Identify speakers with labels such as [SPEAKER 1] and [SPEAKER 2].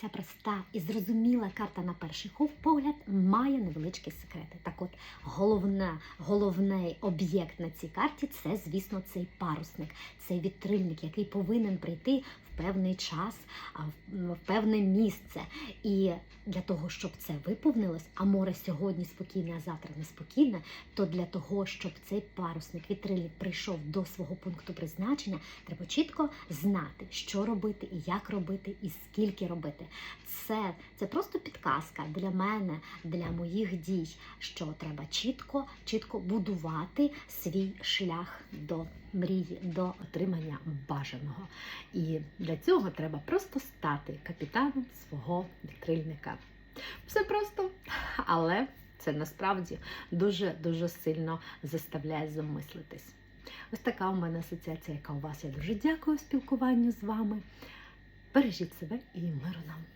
[SPEAKER 1] Ця проста і зрозуміла карта на перший погляд має невеличкі секрети. Так от, головне, головний об'єкт на цій карті це, звісно, цей парусник, цей вітрильник, який повинен прийти в певний час, в- певне місце. І для того, щоб це виповнилось, а море сьогодні спокійне, а завтра неспокійне, то для того, щоб цей парусник, вітрильник прийшов до свого пункту призначення, треба чітко знати, що робити, як робити, і скільки робити. Це, це просто підказка для мене, для моїх дій, що треба чітко, чітко будувати свій шлях до мрії, до отримання бажаного. І для цього треба просто стати капітаном свого вітрильника. Все просто, але це насправді дуже дуже сильно заставляє замислитись. Ось така у мене асоціація, яка у вас. Я дуже дякую спілкуванню з вами. Бережіть себе і миру нам!